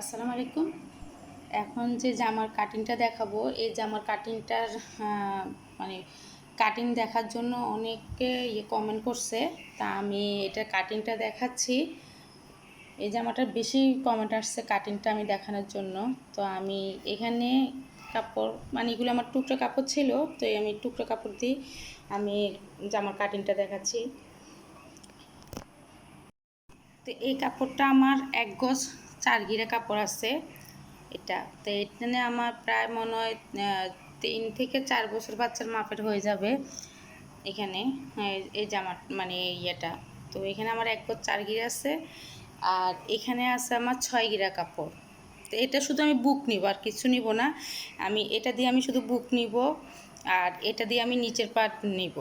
আসসালামু আলাইকুম। এখন যে জামার কাটিংটা দেখাবো, এই জামার কাটিংটার মানে কাটিং দেখার জন্য অনেকে ইয়ে কমেন্ট করছে। তা আমি এটা কাটিংটা দেখাচ্ছি। এই জামাটার বেশি কমেন্ট আসছে কাটিংটা আমি দেখানোর জন্য। তো আমি এখানে কাপড় মানে এগুলো আমার টুকরো কাপড় ছিল, তো আমি টুকরো কাপড় দিয়ে আমি জামার কাটিংটা দেখাচ্ছি। তো এই কাপড়টা আমার এক গজ চার গিরা কাপড় আছে। এটা। তো এখানে আমার প্রায় মনে হয় তিন থেকে চার বছর বাচ্চার মাপের হয়ে যাবে এখানে, এই জামা মানে ইয়েটা। তো এখানে আমার এক গজ চার গিরা আছে আর এখানে আছে আমার ছয় গিরা কাপড়। তো এটা শুধু আমি বুক নিব, আর কিছু নিব না। আমি, এটা দিয়ে আমি শুধু বুক নিব আর এটা দিয়ে আমি নিচের পাট নিব।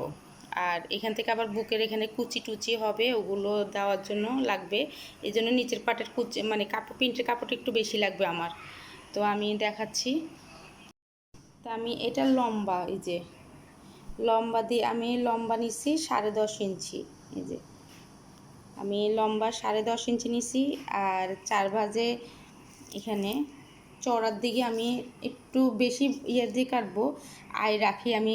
আর এখান থেকে আবার বুকের এখানে কুচি টুচি হবে, ওগুলো দেওয়ার জন্য লাগবে। এই জন্য নিচের পাটের কুচি মানে কাপড়, প্রিন্টের কাপড়টা একটু বেশি লাগবে আমার। তো আমি দেখাচ্ছি। তা আমি, এটা লম্বা, এই যে। লম্বা দিয়ে আমি লম্বা নিছি সাড়ে দশ ইঞ্চি, এই যে। আমি লম্বা সাড়ে দশ ইঞ্চি নিছি আর চার ভাজে এখানে চড়ার দিকে আমি একটু বেশি ইয়ের দিয়ে কাটবো। আয় রাখি আমি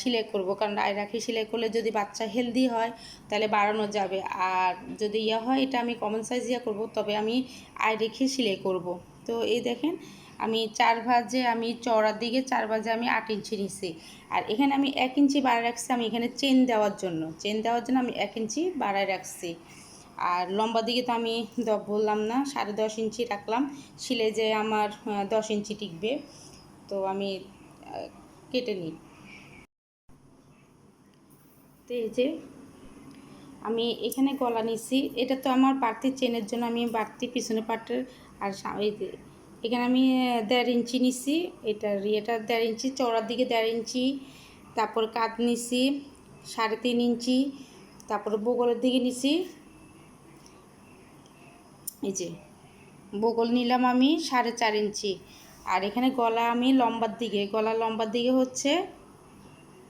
সেলাই করব। কারণ আয় রাখি সেলাই করলে যদি বাচ্চা হেলদি হয়, তাহলে বাড়ানো যাবে। আর যদি ইয়ে হয়, এটা আমি কমন সাইজ ইয়ে করব, তবে আমি আয় রেখে সেলাই করব। তো এই দেখেন, আমি চার ভাজে আমি চড়ার দিকে, চার ভাজে আমি আট ইঞ্চি নিছি। আর এখানে আমি এক ইঞ্চি বাড়ায় রাখছি আমি এখানে চেন দেওয়ার জন্য। চেন দেওয়ার জন্য আমি এক ইঞ্চি বাড়ায় রাখছি। আর লম্বা দিকে তো আমি বললাম না, সাড়ে দশ ইঞ্চি রাখলাম। শিলে যে আমার দশ ইঞ্চি টিকবে, তো আমি কেটে নিই। তো এই যে, আমি এখানে গলা নিছি। এটা তো আমার বাড়তি চেনের জন্য আমি বাড়তি পিছনে পাটের, আর এই এখানে আমি দেড় ইঞ্চি নিছি। এটার ইয়েটা দেড় ইঞ্চি, চওড়ার দিকে দেড় ইঞ্চি। তারপর কাত নিছি, সাড়ে তিন ইঞ্চি। তারপর বগলের দিকে নিছি। এই যে, বগল নিলাম আমি সাড়ে চার ইঞ্চি। আর এখানে গলা আমি লম্বার দিকে গলা লম্বার দিকে হচ্ছে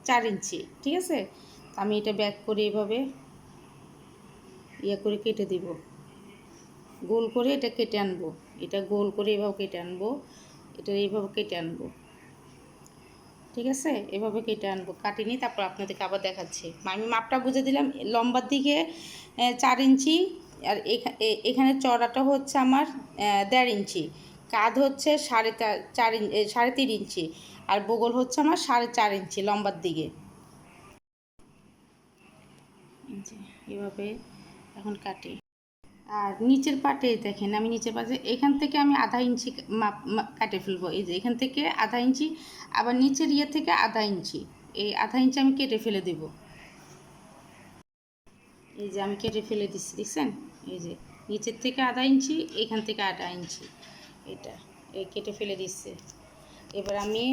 চার ইঞ্চি, ঠিক আছে? আমি এটা ব্যাক করে এভাবে ইয়ে করে কেটে দিব। গোল করে এটা কেটে আনব। এটা গোল করে এভাবে কেটে আনব। এটা এইভাবে কেটে আনব। ঠিক আছে? এভাবে কেটে আনব। কাটিনি তারপর আপনাদেরকে আবার দেখাচ্ছি। আমি মাপটা বুঝে দিলাম, লম্বার দিকে চার ইঞ্চি আর এখানে চড়াটা হচ্ছে আমার দেড় ইঞ্চি। কাঁধ হচ্ছে সাড়ে চার সাড়ে তিন ইঞ্চি। আর বগল হচ্ছে আমার সাড়ে চার ইঞ্চি লম্বার দিকে। এভাবে এখন কাটি। আর নিচের পাটে দেখেন, আমি নিচের পাটে, এখান থেকে আমি আধা ইঞ্চি মাপ, কাটে ফেলব। এই যে, এখান থেকে আধা ইঞ্চি, আবার নিচের ইয়ে থেকে আধা ইঞ্চি। এই আধা ইঞ্চি আমি কেটে ফেলে দেব। এই যে, আমি কেটে ফেলে দিচ্ছি, দেখছেন? এই যে নিচের থেকে আধা ইঞ্চি, এখান থেকে আধা ইঞ্চি। এটা এই কেটে ফেলে দিচ্ছে। এবার আমি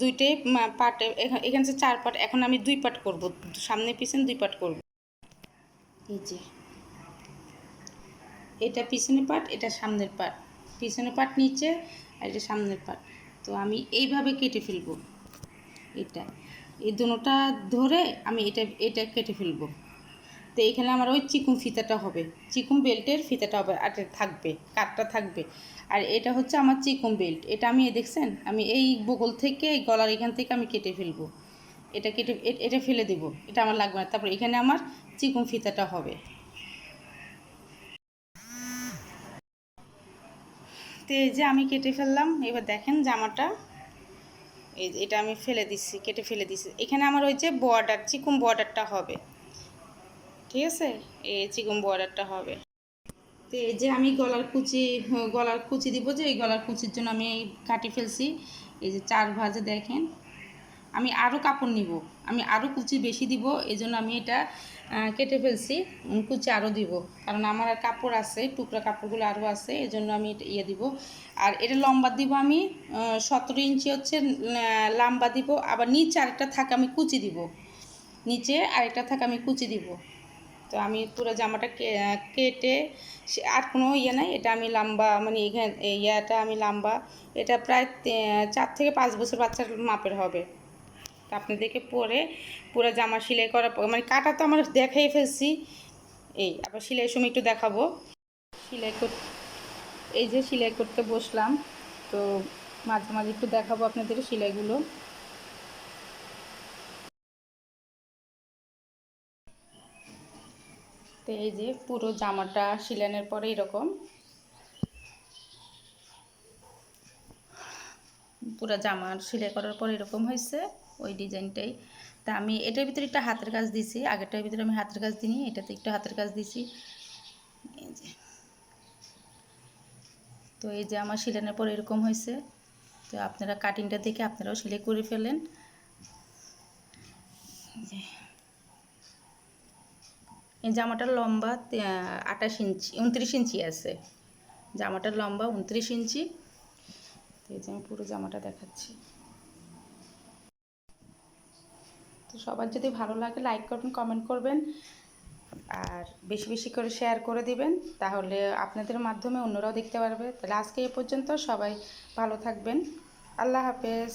দুইটাই এখানে যে চার পাট, এখন আমি দুই পাট করব। সামনে পিছনে দুই পাট করব। এই যে, এটা পিছনে পাট, এটা সামনের পাট। পিছনে পাট নিচে, আর এটা সামনের পাট। তো আমি এইভাবে কেটে ফেলব। এটা। এই দুটোটা ধরে আমি এটা এটা কেটে ফেলব। তো এখানে আমার ওই চিকুন ফিতাটা হবে। চিকুন বেল্টের ফিতাটা হবে, আর থাকবে, কাঠটা থাকবে। আর এটা হচ্ছে আমার চিকুন বেল্ট। এটা আমি, দেখছেন? আমি এই বগল থেকে, এই গলার এখান থেকে আমি কেটে ফেলব। এটা কেটে এটা ফেলে দেব। এটা আমার লাগবে না। তারপর এখানে আমার চিকুন ফিতাটা হবে। তো এই যে আমি কেটে ফেললাম। এবার দেখেন জামাটা এই এটা আমি ফেলে দিচ্ছি কেটে ফেলে দিচ্ছি এখানে আমার ওই যে বর্ডার চিকুম বর্ডারটা হবে। ঠিক আছে? এই চিকুম বর্ডারটা হবে। তো এই যে আমি গলার কুচি গলার কুচি দিব যে, এই গলার কুচির জন্য আমি এই কাটি ফেলছি। এই যে চার ভাজে দেখেন। আমি আরও কাপড় নিব, আমি আরও কুচি বেশি দিব এই জন্য আমি এটা কেটে ফেলছি কুচি আরও দিব। কারণ আমার আর কাপড় আছে, টুকরা কাপড়গুলো আরও আছে এই জন্য আমি এটা ইয়ে দিব। আর এটা লম্বা দিব আমি সতেরো ইঞ্চি হচ্ছে লম্বা দিব, আবার নিচে আরেকটা থাকে আমি কুচি দিব। নিচে আরেকটা থাকে আমি কুচি দিব। তো আমি পুরো জামাটা কেটে আর কোনো ইয়ে নাই, এটা আমি লম্বা মানে এখানে ইয়েটা আমি লম্বা, এটা প্রায় চার থেকে পাঁচ বছর বাচ্চার মাপের হবে। আপনাদেরকে পরে পুরো জামা সেলাই করার পর মানে কাটা তো আমার দেখাই ফেলছি। এই, আবার সেলাই সময় একটু দেখাবো। সেলাই কর এই যে সেলাই করতে বসলাম, তো মাঝে মাঝে একটু দেখাবো আপনাদের সেলাইগুলো। তো এই যে পুরো জামাটা সিলানোর পরে এরকম। পুরো জামার সেলাই করার পর এরকম হয়েছে। ওই ডিজাইনটাই। তা আমি এটার ভিতরে একটা হাতের কাজ দিছি, আগেরটার ভিতরে আমি হাতের কাজ দিইনি, এটাতে একটু হাতের কাজ দিছি। তো এই যে আমার সিলানোর পর এরকম হয়েছে। তো আপনারা কাটিংটা দেখে আপনারাও সেলাই করে ফেলেন এই জামাটার লম্বা আঠাশ ইঞ্চি, উনত্রিশ ইঞ্চি আছে। জামাটার লম্বা, উনত্রিশ ইঞ্চি। এই যে আমি পুরো জামাটা দেখাচ্ছি। তো সবার যদি ভালো লাগে লাইক করবেন কমেন্ট করবেন। আর বেশি বেশি করে শেয়ার করে দিবেন, তাহলে আপনাদের মাধ্যমে অন্যরাও দেখতে পারবে। তাহলে আজকে এ পর্যন্ত সবাই ভালো থাকবেন। আল্লাহ হাফেজ।